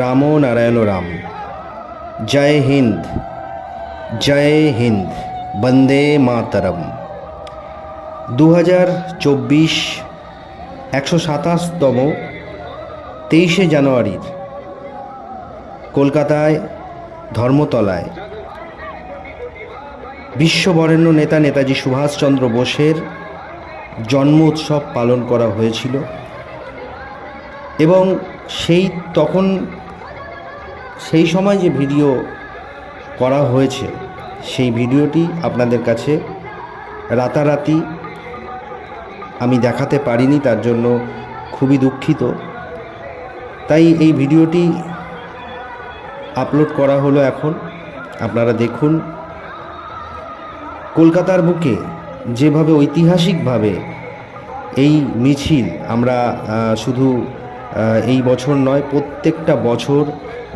রামো নারায়ণ রাম। জয় হিন্দ জয় হিন্দ, বন্দে মাতরম। দু হাজার চব্বিশ একশো সাতাশতম তেইশে জানুয়ারির কলকাতায় ধর্মতলায় বিশ্ববরেণ্য নেতা নেতাজি সুভাষচন্দ্র বোসের জন্ম উৎসব পালন করা হয়েছিল এবং সেই তখন সেই সময় যে ভিডিও করা হয়েছে, সেই ভিডিওটি আপনাদের কাছে রাতারাতি আমি দেখাতে পারিনি, তার জন্য খুবই দুঃখিত। তাই এই ভিডিওটি আপলোড করা হলো এখন। আপনারা দেখুন, কলকাতার বুকে যেভাবে ঐতিহাসিকভাবে এই মিছিল আমরা শুধু এই বছর নয়, প্রত্যেকটা বছর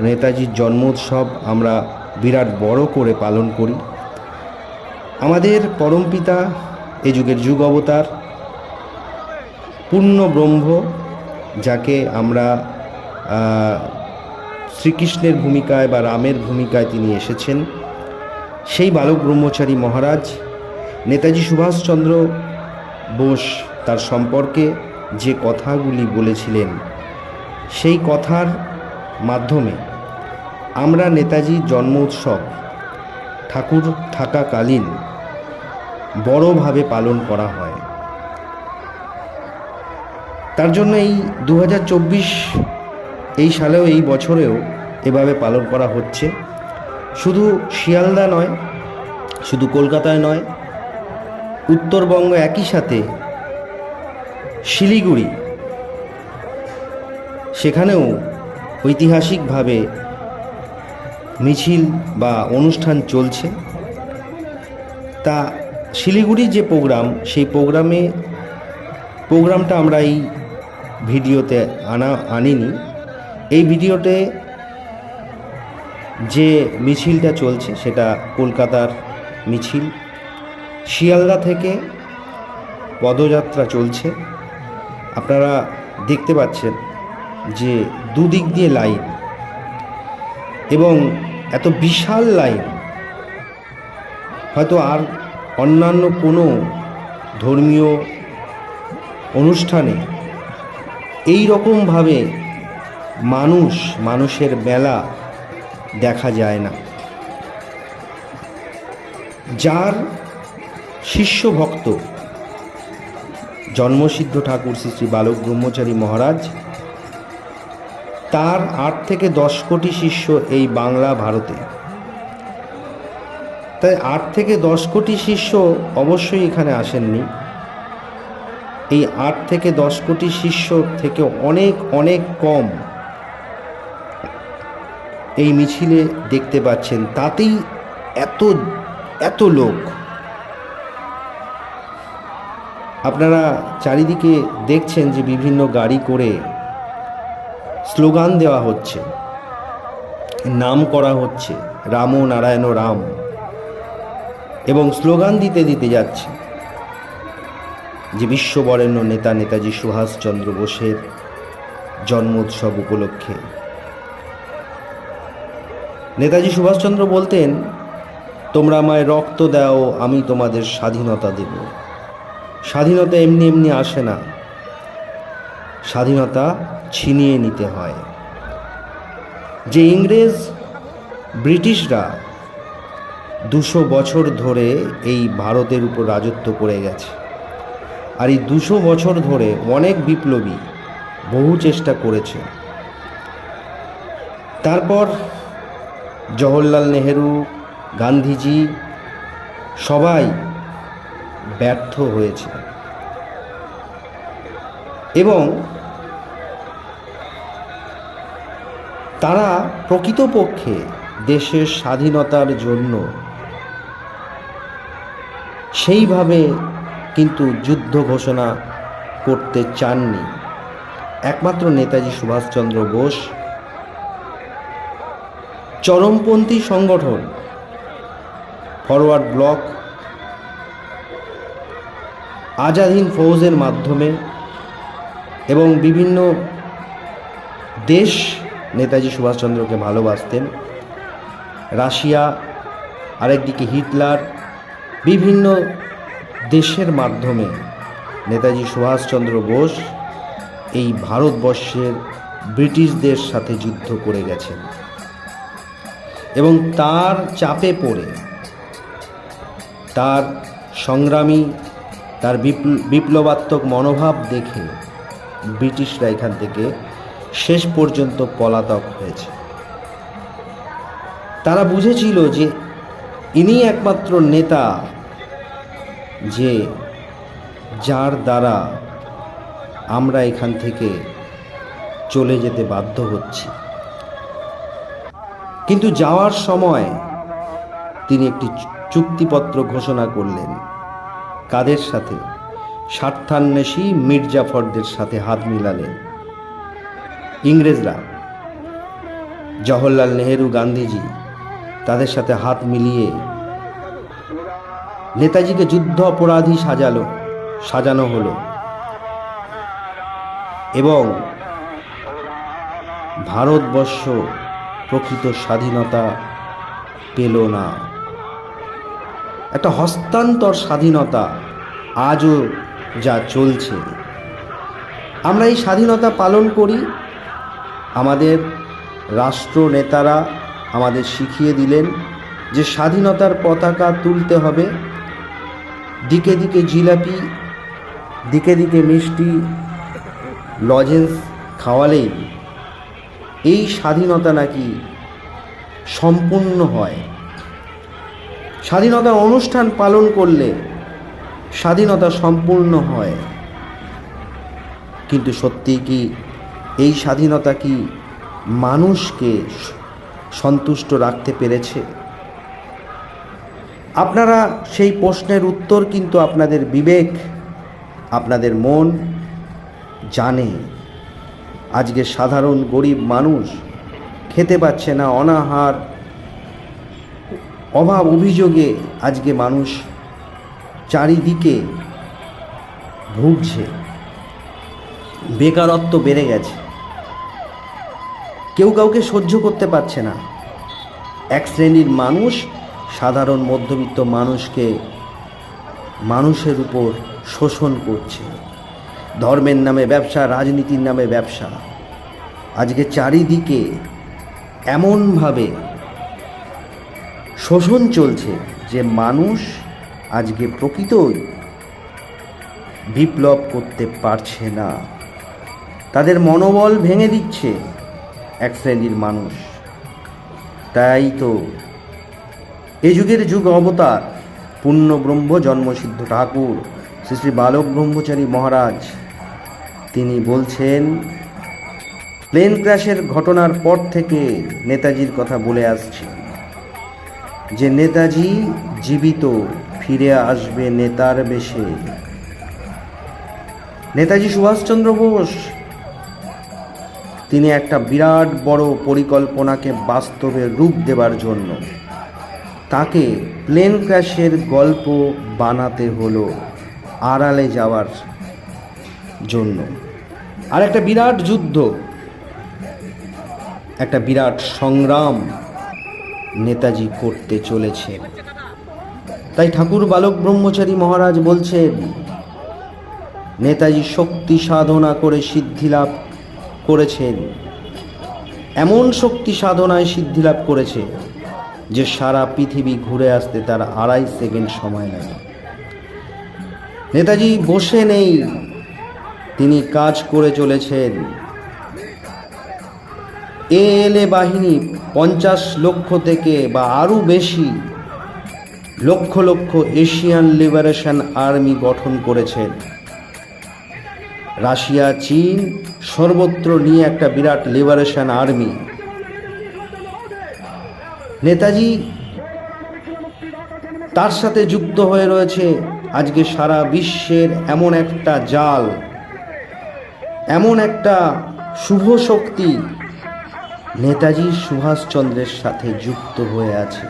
নেতাজির জন্ম উৎসব আমরা বিরাট বড় করে পালন করি। আমাদের পরমপিতা এ যুগের যুগ অবতার, পূর্ণ ব্রহ্ম, যাকে আমরা শ্রীকৃষ্ণের ভূমিকায় বা রামের ভূমিকায় তিনি এসেছেন। সেই বালক ব্রহ্মচারী মহারাজ, নেতাজি সুভাষচন্দ্র বোস তার সম্পর্কে যে কথাগুলি বলেছিলেন, সেই কথার মাধ্যমে আমরা নেতাজির জন্ম উৎসব ঠাকুর থাকাকালীন বড়ভাবে পালন করা হয়। তার জন্য এই দু হাজার চব্বিশ এই সালেও এই বছরেও এভাবে পালন করা হচ্ছে। শুধু শিয়ালদা নয়, শুধু কলকাতায় নয়, উত্তরবঙ্গ একই সাথে শিলিগুড়ি, সেখানেও ঐতিহাসিকভাবে মিছিল বা অনুষ্ঠান চলছে। তা শিলিগুড়ির যে প্রোগ্রাম, সেই প্রোগ্রামে, প্রোগ্রামটা আমরা এই ভিডিওতে আনা, আনিনি। এই ভিডিওতে যে মিছিলটা চলছে, সেটা কলকাতার মিছিল। শিয়ালদা থেকে পদযাত্রা চলছে। আপনারা দেখতে পাচ্ছেন যে দুদিক দিয়ে লাইন এবং এত বিশাল লাইন। হয়তো আর অন্যান্য কোনো ধর্মীয় অনুষ্ঠানে এই রকমভাবে মানুষ, মানুষের মেলা দেখা যায় না। যার শিষ্য ভক্ত জন্মসিদ্ধ ঠাকুর শ্রী শ্রী বালক ব্রহ্মচারী মহারাজ তার আট থেকে দশ কোটি শিষ্য এই বাংলা ভারতে। তাই আট থেকে দশ কোটি শিষ্য অবশ্যই এখানে আসেননি। এই আট থেকে দশ কোটি শিষ্য থেকে অনেক অনেক কম এই মিছিলে দেখতে পাচ্ছেন। তাতেই এত এত লোক। আপনারা চারিদিকে দেখছেন যে বিভিন্ন গাড়ি করে স্লোগান দেওয়া হচ্ছে, নাম করা হচ্ছে, রাম নারায়ণ রাম। এবং স্লোগান দিতে দিতে যাচ্ছে যে বিশ্ববরেণ্য নেতা নেতাজি সুভাষচন্দ্র বোসের জন্ম উৎসব উপলক্ষে। নেতাজি সুভাষচন্দ্র বলতেন, তোমরা আমায় রক্ত দাও, আমি তোমাদের স্বাধীনতা দেব। স্বাধীনতা এমনি এমনি আসে না। স্বাধীনতা ছিনিয়ে নিতে হয়। যে ইংরেজ ব্রিটিশরা দুশো বছর ধরে এই ভারতের উপর রাজত্ব করে গেছে আর এই দুশো বছর ধরে অনেক বিপ্লবী বহু চেষ্টা করেছে। তারপর জওহরলাল নেহেরু, গান্ধীজি সবাই ব্যর্থ হয়েছে। এবং তারা প্রকৃতপক্ষে দেশের স্বাধীনতার জন্য। সেইভাবে কিন্তু যুদ্ধ ঘোষণা করতে চাননি। একমাত্র নেতাজি সুভাষচন্দ্র বোস। চরমপন্থী সংগঠন, ফরওয়ার্ড ব্লক আজাদহিন ফৌজের মাধ্যমে এবং বিভিন্ন দেশ নেতাজি সুভাষচন্দ্রকে ভালোবাসতেন। রাশিয়া আরেকদিকে হিটলার, বিভিন্ন দেশের মাধ্যমে নেতাজি সুভাষচন্দ্র বোস এই ভারতবর্ষের ব্রিটিশদের সাথে যুদ্ধ করে গেছেন। এবং তার চাপে পড়ে তার সংগ্রামী, তার বিপ্ল- বিপ্লবাত্মক মনোভাব দেখে ব্রিটিশরা এখান থেকে শেষ পর্যন্ত পলাতক হয়েছে। তারা বুঝেছিল যে ইনি একমাত্র নেতা যে যার দ্বারা আমরা এখান থেকে চলে যেতে বাধ্য হচ্ছি। কিন্তু যাওয়ার সময় তিনি একটি চুক্তিপত্র ঘোষণা করলেন। কাদের সাথে? স্বার্থান্বেষী মির্জাফরদের সাথে হাত মিলালেন। ইংরেজরা, জওহরলাল নেহেরু গান্ধীজি তাদের সাথে হাত মিলিয়ে নেতাজিকে যুদ্ধ অপরাধী সাজালো, সাজানো হলো এবং ভারতবর্ষ প্রকৃত স্বাধীনতা পেল না। একটা হস্তান্তর স্বাধীনতা আজও যা চলছে। আমরা এই স্বাধীনতা পালন করি আমাদের রাষ্ট্র নেতারা আমাদের শিখিয়ে দিলেন যে স্বাধীনতার পতাকা তুলতে হবে। দিকে দিকে জিলাপি, দিকে দিকে মিষ্টি, লজেন্স খাওয়ালেই এই স্বাধীনতা নাকি সম্পূর্ণ হয়। স্বাধীনতার অনুষ্ঠান পালন করলে স্বাধীনতা সম্পূর্ণ হয়। কিন্তু সত্যি কি এই স্বাধীনতা কি মানুষকে সন্তুষ্ট রাখতে পেরেছে? আপনারা সেই প্রশ্নের উত্তর কিন্তু আপনাদের বিবেক, আপনাদের মন জানে। আজকে সাধারণ গরিব মানুষ খেতে পাচ্ছে না, অনাহার, অভাব অভিযোগে আজকে মানুষ চারিদিকে ভুগছে। বেকারত্ব বেড়ে গেছে। কেউ কাউকে সহ্য করতে পারছে না। এক শ্রেণির মানুষ, সাধারণ মধ্যবিত্ত মানুষকে মানুষের উপর শোষণ করছে। ধর্মের নামে ব্যবসা, রাজনীতির নামে ব্যবসা। আজকে চারিদিকে এমনভাবে শোষণ চলছে যে মানুষ আজকে প্রকৃতই বিপ্লব করতে পারছে না। তাদের মনোবল ভেঙে দিচ্ছে। এক শ্রেণির মানুষ। তাই তো এ যুগের যুগ অবতার, পূর্ণ ব্রহ্ম জন্মসিদ্ধ ঠাকুর, শ্রী শ্রী বালক ব্রহ্মচারী মহারাজ। তিনি বলছেন, প্লেন ক্র্যাশের ঘটনার পর থেকে নেতাজির কথা বলে আসছে। যে নেতাজি জীবিত, ফিরে আসবে নেতার বেশে। নেতাজি সুভাষচন্দ্র বোস তিনি একটা বিরাট বড় পরিকল্পনাকে বাস্তবে রূপ দেবার জন্য। তাকে প্লেন ক্র্যাশের গল্প বানাতে হলো আড়ালে যাওয়ার জন্য। আর একটা বিরাট যুদ্ধ, একটা বিরাট সংগ্রাম নেতাজি করতে চলেছেন তাই ঠাকুর বালক ব্রহ্মচারী মহারাজ বলছেন, নেতাজি শক্তি সাধনা করে সিদ্ধিলাভ করেছেন। এমন শক্তি সাধনায় সিদ্ধি লাভ করেছে যে সারা পৃথিবী ঘুরে আসতে তার আড়াই সেকেন্ড সময় লাগে। নেতাজি বসে নেই, তিনি কাজ করে চলেছেন। এএলএ বাহিনী পঞ্চাশ লক্ষ থেকে বা আরও বেশি lakh lakh Asian liberation army গঠন করেছেন। রাশিয়া, চীন, সর্বত্র নিয়ে একটা বিরাট লিবারেশন আর্মি নেতাজি তার সাথে যুক্ত হয়ে রয়েছে আজকে সারা বিশ্বের এমন একটা জাল, এমন একটা শুভ শক্তি। নেতাজি সুভাষচন্দ্রের সাথে যুক্ত হয়ে আছে।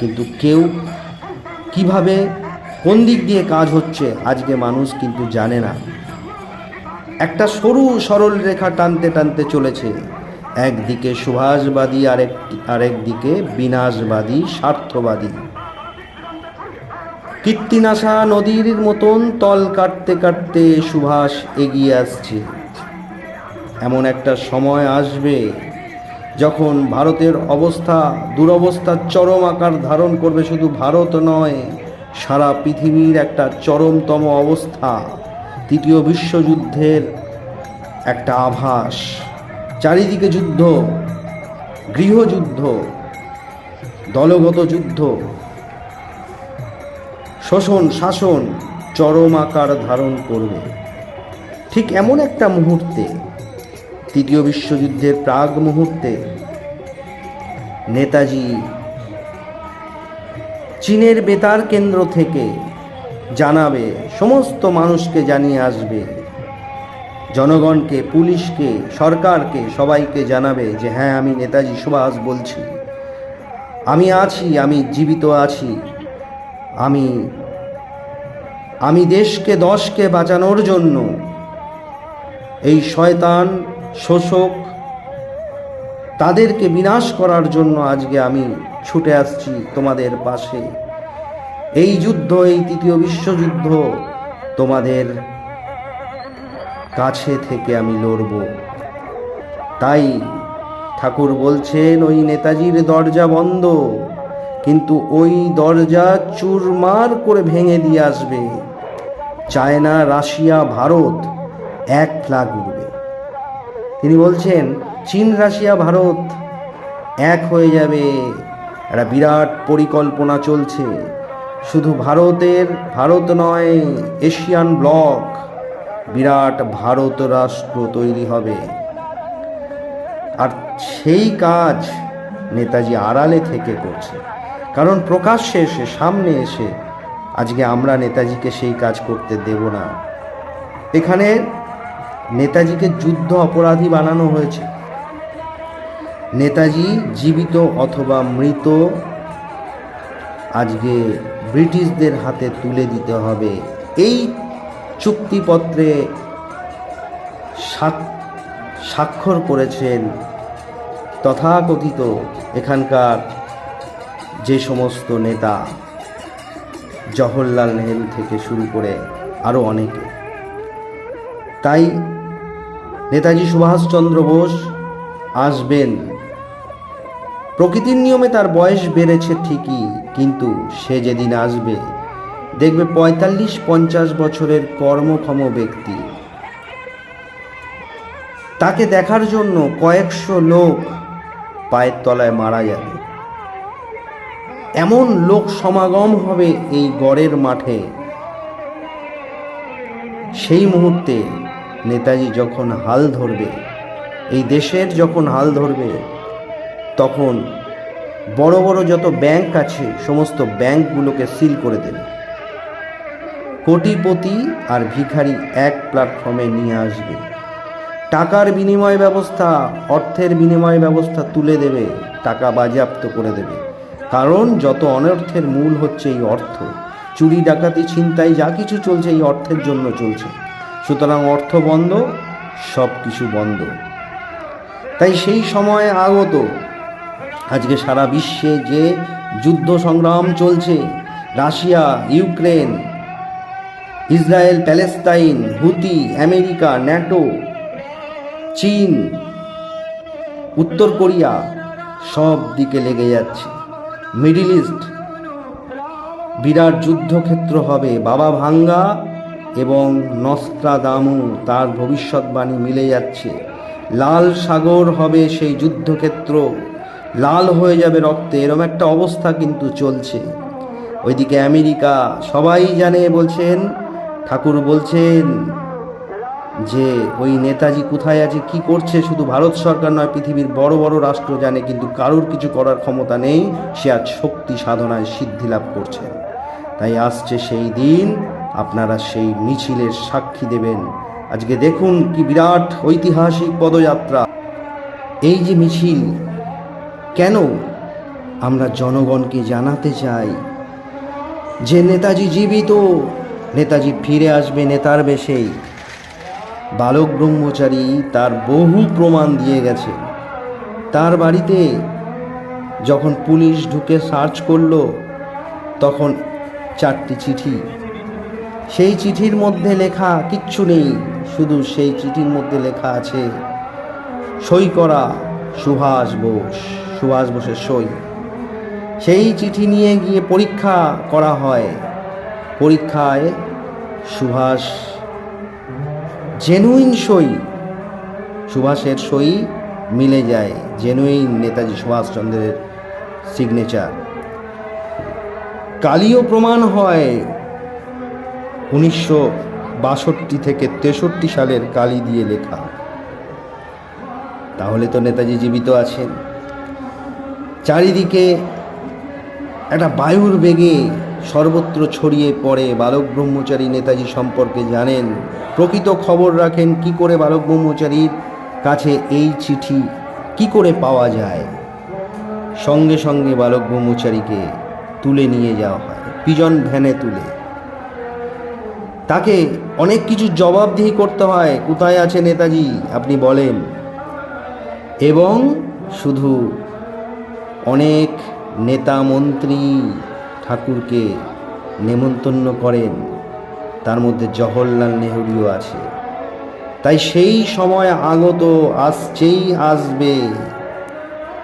কিন্তু কেউ কীভাবে কোন দিক দিয়ে কাজ হচ্ছে, আজকে মানুষ কিন্তু জানে না। একটা সরু সরল রেখা টানতে টানতে চলেছে। একদিকে সুভাষবাদী, আরেক, আরেকদিকে বিনাশবাদী, স্বার্থবাদী। কীর্তিনাশা নদীর মতন তল কাটতে কাটতে সুভাষ এগিয়ে আসছে। এমন একটা সময় আসবে যখন ভারতের অবস্থা দুরবস্থার চরম আকার ধারণ করবে। শুধু ভারত নয়, সারা পৃথিবীর একটা চরমতম অবস্থা। তৃতীয় বিশ্বযুদ্ধের একটা আভাস, চারিদিকে যুদ্ধ, গৃহযুদ্ধ, দলগত যুদ্ধ, শোষণ, শাসন চরম আকার ধারণ করবে। ঠিক এমন একটা মুহূর্তে, তৃতীয় বিশ্বযুদ্ধের প্রাগ মুহূর্তে, নেতাজি চীনের বেতার কেন্দ্র থেকে জানাবে, সমস্ত মানুষকে জানিয়ে আসবে। জনগণকে, পুলিশকে, সরকারকে, সবাইকে জানাবে যে হ্যাঁ আমি নেতাজি সুভাষ বলছি। আমি আছি, আমি জীবিত আছি। আমি আমি দেশকে, দশকে বাঁচানোর জন্য এই শয়তান, শোষক তাদেরকে বিনাশ করার জন্য আজকে আমি ছুটে আসছি তোমাদের পাশে। এই যুদ্ধ, এই তৃতীয় বিশ্বযুদ্ধ তোমাদের কাছে থেকে আমি লড়ব। তাই ঠাকুর বলছেন, ওই নেতাজির দরজা বন্ধ, কিন্তু ওই দরজা চুরমার করে ভেঙে দিয়ে আসবে। চায়না, রাশিয়া, ভারত এক ফ্ল্যাগ উঠবে তিনি বলছেন, চীন, রাশিয়া, ভারত এক হয়ে যাবে। একটা বিরাট পরিকল্পনা চলছে। শুধু ভারতের, ভারত নয়, এশিয়ান ব্লক, বিরাট ভারত রাষ্ট্র তৈরি হবে। আর সেই কাজ নেতাজি আড়ালে থেকে করছে। কারণ প্রকাশ্যে এসে, সামনে এসে, আজকে আমরা নেতাজিকে সেই কাজ করতে দেব না। এখানে নেতাজিকে যুদ্ধ অপরাধী বানানো হয়েছে। নেতাজি জীবিত অথবা মৃত, আজকে ব্রিটিশদের হাতে তুলে দিতে হবে। এই চুক্তিপত্রে স্বাক- স্বাক্ষর করেছেন তথাকথিত এখানকার যে সমস্ত নেতা, জওহরলাল নেহেরু থেকে শুরু করে আরও অনেকে। তাই নেতাজি সুভাষচন্দ্র বোস আসবেন প্রকৃতির নিয়মে তার বয়স বেড়েছে ঠিকই, কিন্তু সে যেদিন আসবে, দেখবে পঁয়তাল্লিশ পঞ্চাশ বছরের কর্মক্ষম ব্যক্তি। তাকে দেখার জন্য কয়েকশো লোক পায়ের তলায় মারা যাবে। এমন লোক সমাগম হবে এই গড়ের মাঠে। সেই মুহূর্তে নেতাজি যখন হাল ধরবে, এই দেশের যখন হাল ধরবে তখন বড় বড় যত ব্যাংক আছে, সমস্ত ব্যাংকগুলোকে সিল করে দেবে। কোটিপতি আর ভিখারি এক প্ল্যাটফর্মে নিয়ে আসবে। টাকার বিনিময় ব্যবস্থা, অর্থের বিনিময় ব্যবস্থা তুলে দেবে, টাকা বাজেয়াপ্ত করে দেবে। কারণ যত অনর্থের মূল হচ্ছে এই অর্থ, চুরি, ডাকাতি, ছিনতাই, যা কিছু চলছে এই অর্থের জন্য চলছে। সুতরাং অর্থ বন্ধ সব কিছু বন্ধ। তাই সেই সময় আগত আজকে সারা বিশ্বে যে যুদ্ধ সংগ্রাম চলছে, Russia, Ukraine, Israel, Palestine, Houthi, America, NATO, চীন, উত্তর কোরিয়া, সব দিকে লেগে যাচ্ছে। মিডিল ইস্ট বিরাট যুদ্ধক্ষেত্র হবে বাবা ভাঙ্গা এবং নস্ত্রাদামু তার ভবিষ্যৎবাণী মিলে যাচ্ছে। লাল সাগর হবে সেই যুদ্ধক্ষেত্র। লাল হয়ে যাবে রক্তে, এরম একটা অবস্থা কিন্তু চলছে। ওইদিকে আমেরিকা সবাই জানে বলছেন, ঠাকুর বলছেন যে ওই নেতাজি কোথায় আছে, কি করছে, শুধু ভারত সরকার নয়, পৃথিবীর বড় বড় রাষ্ট্র জানে, কিন্তু কারোর কিছু করার ক্ষমতা নেই, সে আজ শক্তি সাধনায় সিদ্ধি লাভ করছে। তাই আসছে সেই দিন, আপনারা সেই মিছিলের সাক্ষী দেবেন। আজকে দেখুন কি বিরাট ঐতিহাসিক পদযাত্রা। এই যে মিছিল কেন আমরা জনগণকে জানাতে চাই? যে নেতাজি জীবিত, নেতাজি ফিরে আসবে নেতার বেশেই বালক ব্রহ্মচারী তার বহু প্রমাণ দিয়ে গেছে। তার বাড়িতে যখন পুলিশ ঢুকে সার্চ করল, তখন চারটি চিঠি। সেই চিঠির মধ্যে লেখা কিচ্ছু নেই, শুধু সেই চিঠির মধ্যে লেখা আছে, সই করা সুভাষ বোস। সুভাষ বোসের সই। সেই চিঠি নিয়ে গিয়ে পরীক্ষা করা হয়। পরীক্ষায় সুভাষ জেনুইন সই। সুভাষের সই মিলে যায়। জেনুইন নেতাজি সুভাষচন্দ্রের সিগনেচার কালীয় প্রমাণ হয়। উনিশশো বাষট্টি থেকে তেষট্টি সালের কালি দিয়ে লেখা। তাহলে তো নেতাজি জীবিত আছেন। চারিদিকে একটা বায়ুর বেগে সর্বত্র ছড়িয়ে পড়ে বালক ব্রহ্মচারী নেতাজি সম্পর্কে জানেন। প্রকৃত খবর রাখেন, কি করে বালক ব্রহ্মচারীর কাছে এই চিঠি কি করে পাওয়া যায়? সঙ্গে সঙ্গে বালক ব্রহ্মচারীকে তুলে নিয়ে যাওয়া হয়, পিজন ভ্যানে তুলে। তাকে অনেক কিছু জবাবদিহি করতে হয়, কোথায় আছে নেতাজি, আপনি বলেন। এবং শুধু অনেক নেতা মন্ত্রী ঠাকুরকে নেমন্তন্ন করেন। তার মধ্যে জওহরলাল নেহরুও আছে। তাই সেই সময় আগত আসছেই আসবে।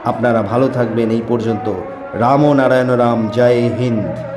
আপনারা ভালো থাকবেন। এই পর্যন্ত রাম নারায়ণ রাম, জয় হিন্দ।